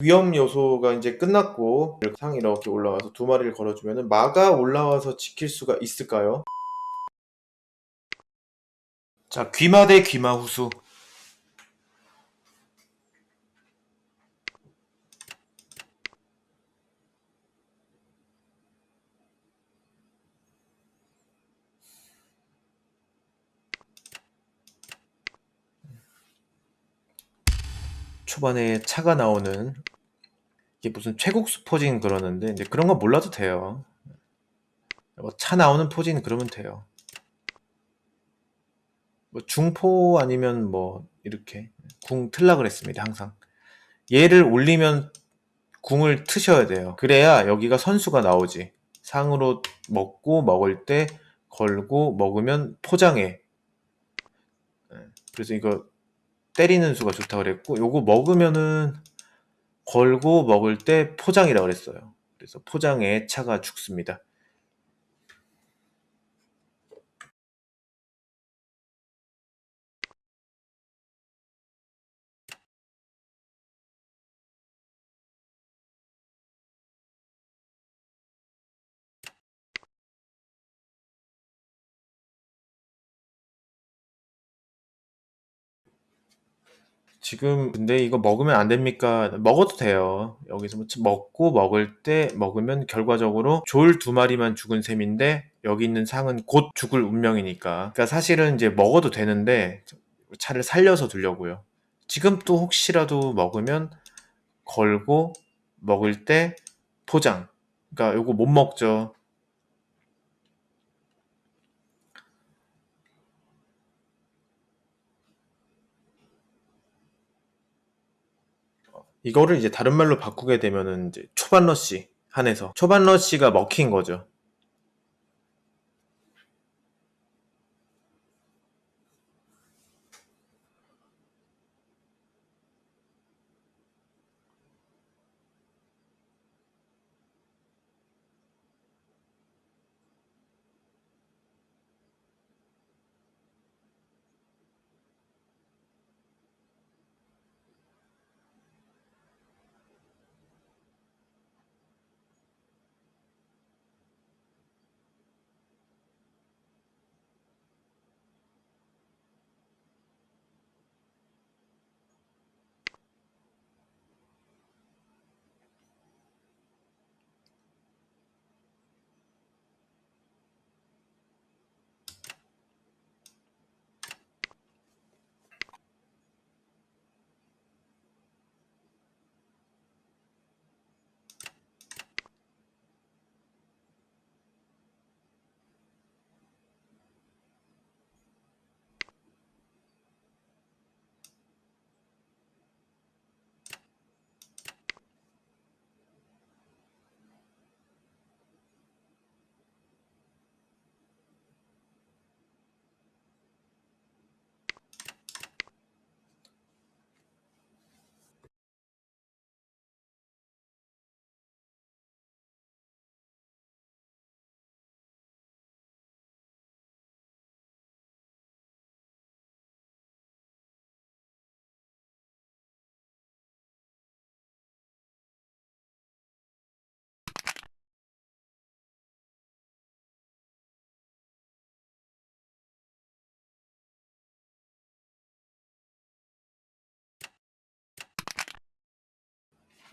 위험 요소가 이제 끝났고 상 이렇게 올라와서 두 마리를 걸어주면 마가 올라와서 지킬 수가 있을까요? 자 귀마 대 귀마 후수 초반에 차가 나오는 이게 무슨 최국수 포진 그러는데 이제 그런 거 몰라도 돼요. 뭐 차 나오는 포진 그러면 돼요. 뭐 중포 아니면 뭐 이렇게 궁 틀라 그랬습니다. 항상 얘를 올리면 궁을 트셔야 돼요. 그래야 여기가 선수가 나오지. 상으로 먹고 먹을 때 걸고 먹으면 포장해. 예, 그래서 이거 때리는 수가 좋다 그랬고 요거 먹으면은 걸고 먹을 때 포장이라 그랬어요. 그래서 포장에 차가 죽습니다. 지금 근데 이거 먹으면 안 됩니까? 먹어도 돼요. 여기서 뭐 먹고 먹을 때 먹으면 결과적으로 졸 두 마리만 죽은 셈인데 여기 있는 상은 곧 죽을 운명이니까. 그러니까 사실은 이제 먹어도 되는데 차를 살려서 두려고요. 지금 또 혹시라도 먹으면 걸고 먹을 때 포장. 그러니까 요거 못 먹죠. 이거를 이제 다른 말로 바꾸게 되면은 이제 초반 러시 한해서 초반 러시가 먹힌 거죠.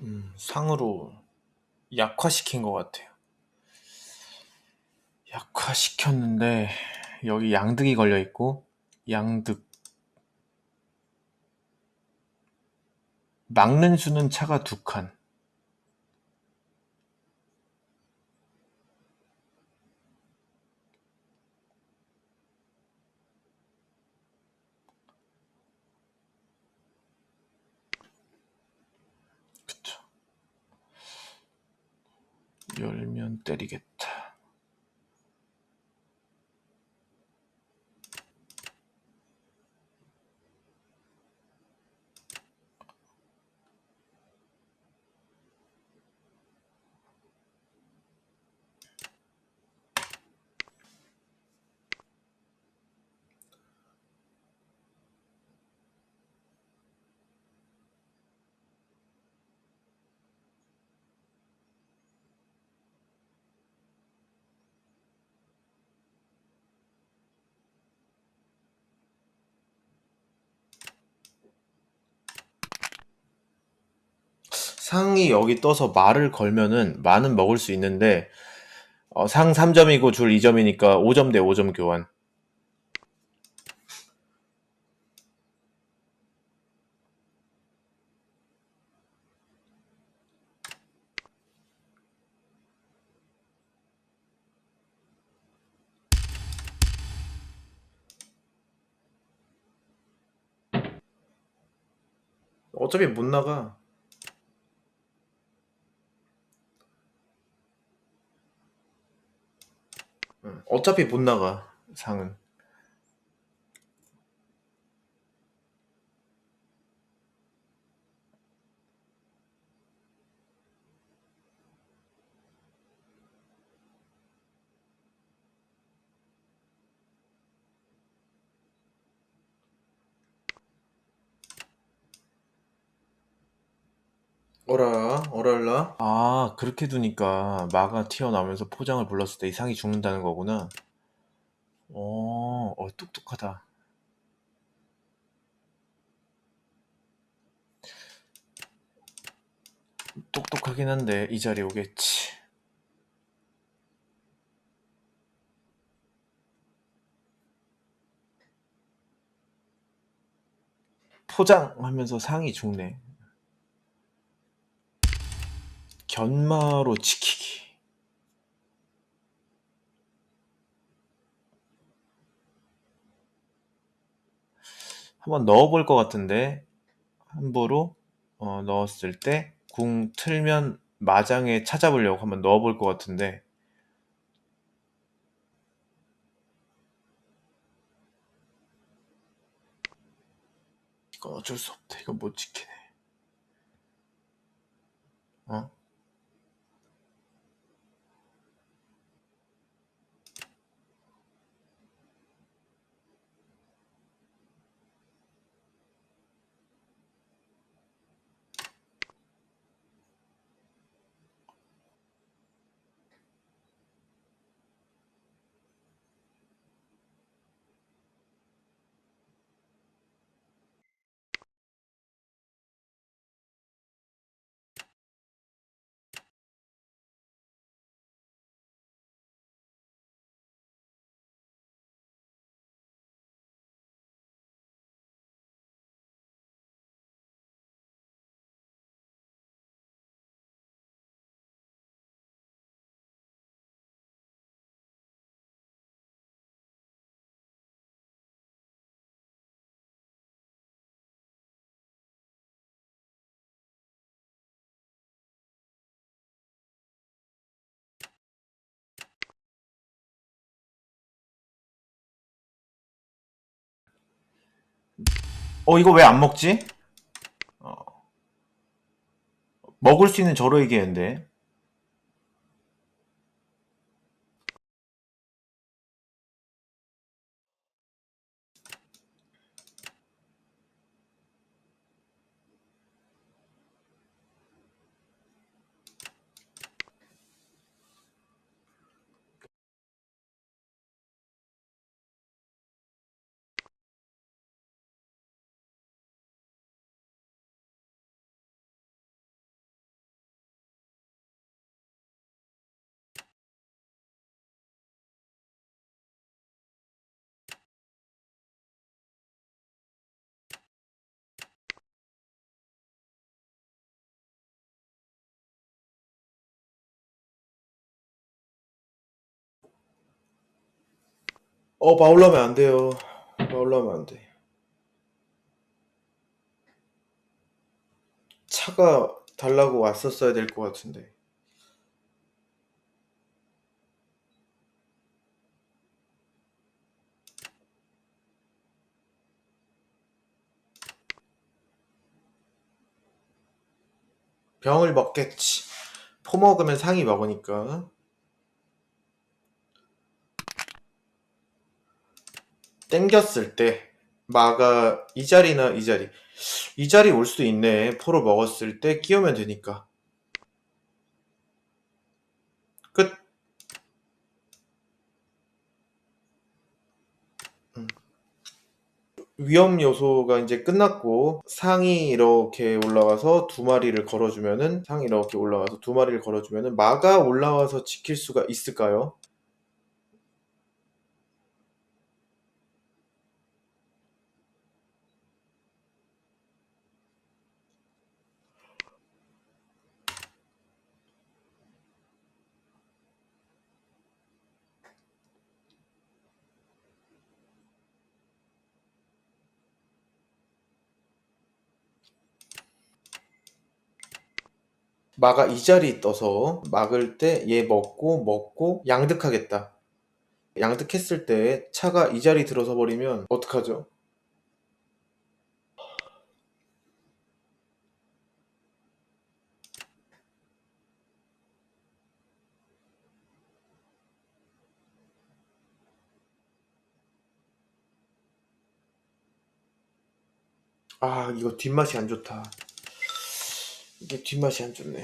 음, 상으로 약화시킨 것 같아요. 약화시켰는데 여기 양득이 걸려 있고 양득 막는 수는 차가 두 칸. 열면 때리겠다. 상이 여기 떠서 말을 걸면은 마는 먹을 수 있는데 어, 상 3점이고 줄 2점이니까 5점 대 5점 교환. 어차피 못 나가. 어차피 못 나가, 상은. 어라, 어랄라? 아, 그렇게 두니까 마가 튀어나오면서 포장을 불렀을 때 이 상이 죽는다는 거구나. 어, 어, 똑똑하다. 똑똑하긴 한데 이 자리 오겠지. 포장하면서 상이 죽네. 견마로 지키기. 한번 넣어볼 것 같은데 함부로 어, 넣었을 때 궁 틀면 마장에 찾아보려고 한번 넣어볼 것 같은데 어쩔 수 없다. 이건 못 지키네. 어? 어, 이거 왜 안 먹지? 어. 먹을 수 있는 저로 얘기했는데. 어, 마올라면 안 돼요. 마올라면 안 돼. 차가 달라고 왔었어야 될 것 같은데. 병을 먹겠지. 포 먹으면 상이 먹으니까. 땡겼을 때 마가 이 자리나 이 자리 이 자리 올 수도 있네 포로 먹었을 때 끼우면 되니까 끝 음. 위험 요소가 이제 끝났고 상이 이렇게 올라와서 두 마리를 걸어주면은 상이 이렇게 올라와서 두 마리를 걸어주면은 마가 올라와서 지킬 수가 있을까요? 마가 이 자리에 떠서 막을 때 얘 먹고 먹고 양득하겠다. 양득했을 때 차가 이 자리 들어서 버리면 어떡하죠? 아, 이거 뒷맛이 안 좋다. 이게 뒷맛이 안 좋네.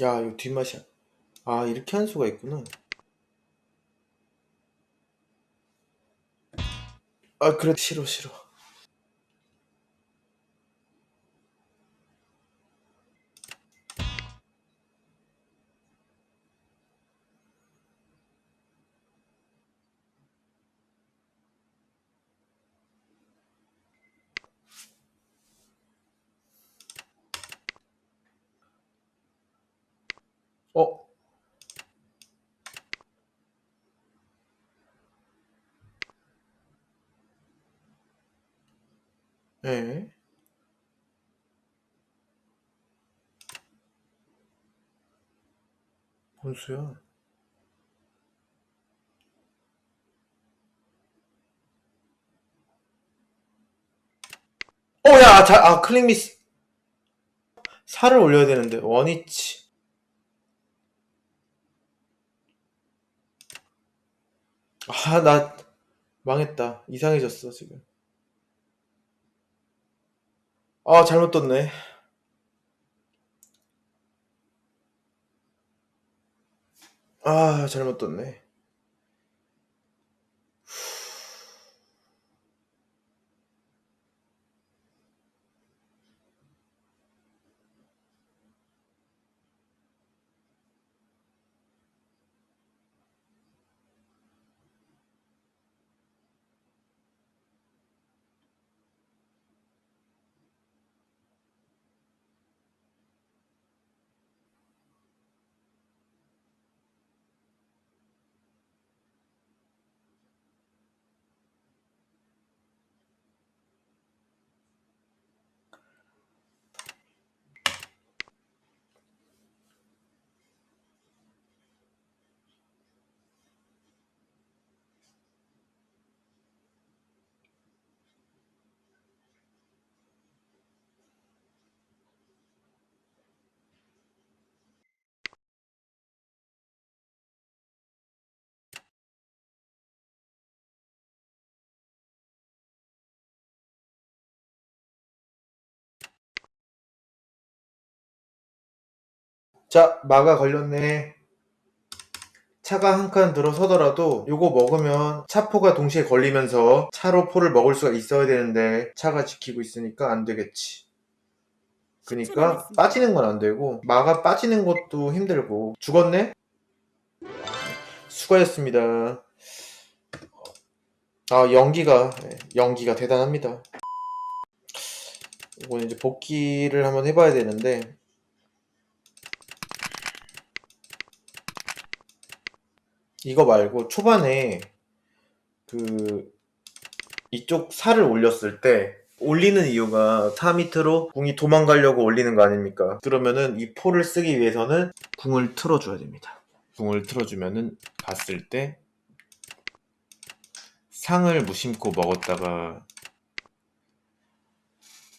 야, 이거 뒷맛이 안... 아, 이렇게 한 수가 있구나. 아, 그래, 싫어, 싫어. 어? 예. 뭔 수야? 어, 야, 자, 아, 클릭 미스. 살을 올려야 되는데, 원위치. 아, 나, 망했다. 이상해졌어, 지금. 아, 잘못 떴네. 아, 잘못 떴네. 자, 마가 걸렸네. 차가 한 칸 들어서더라도 요거 먹으면 차포가 동시에 걸리면서 차로 포를 먹을 수가 있어야 되는데 차가 지키고 있으니까 안 되겠지. 그러니까. 빠지는 건 안 되고 마가 빠지는 것도 힘들고 죽었네? 수고하셨습니다. 아 연기가 예, 연기가 대단합니다. 이건 이제 복귀를 한번 해봐야 되는데 이거 말고 초반에 그 이쪽 살을 올렸을 때 올리는 이유가 사 밑으로 궁이 도망가려고 올리는 거 아닙니까? 그러면은 이 포를 쓰기 위해서는 궁을 틀어줘야 됩니다. 궁을 틀어주면은 갔을 때 상을 무심코 먹었다가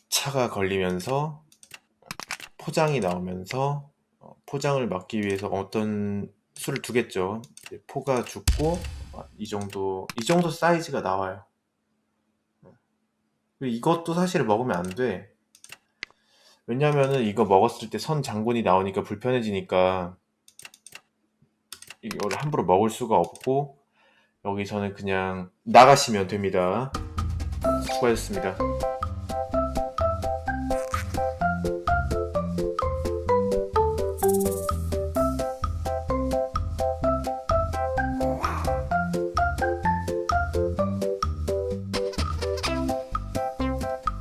차가 걸리면서 포장이 나오면서 어, 포장을 막기 위해서 어떤 수를 두겠죠. 포가 죽고 아, 이 정도 이 정도 사이즈가 나와요. 그리고 이것도 사실 먹으면 안 돼. 왜냐면은 이거 먹었을 때 선 장군이 나오니까 불편해지니까 이거를 함부로 먹을 수가 없고 여기서는 그냥 나가시면 됩니다. 수고하셨습니다.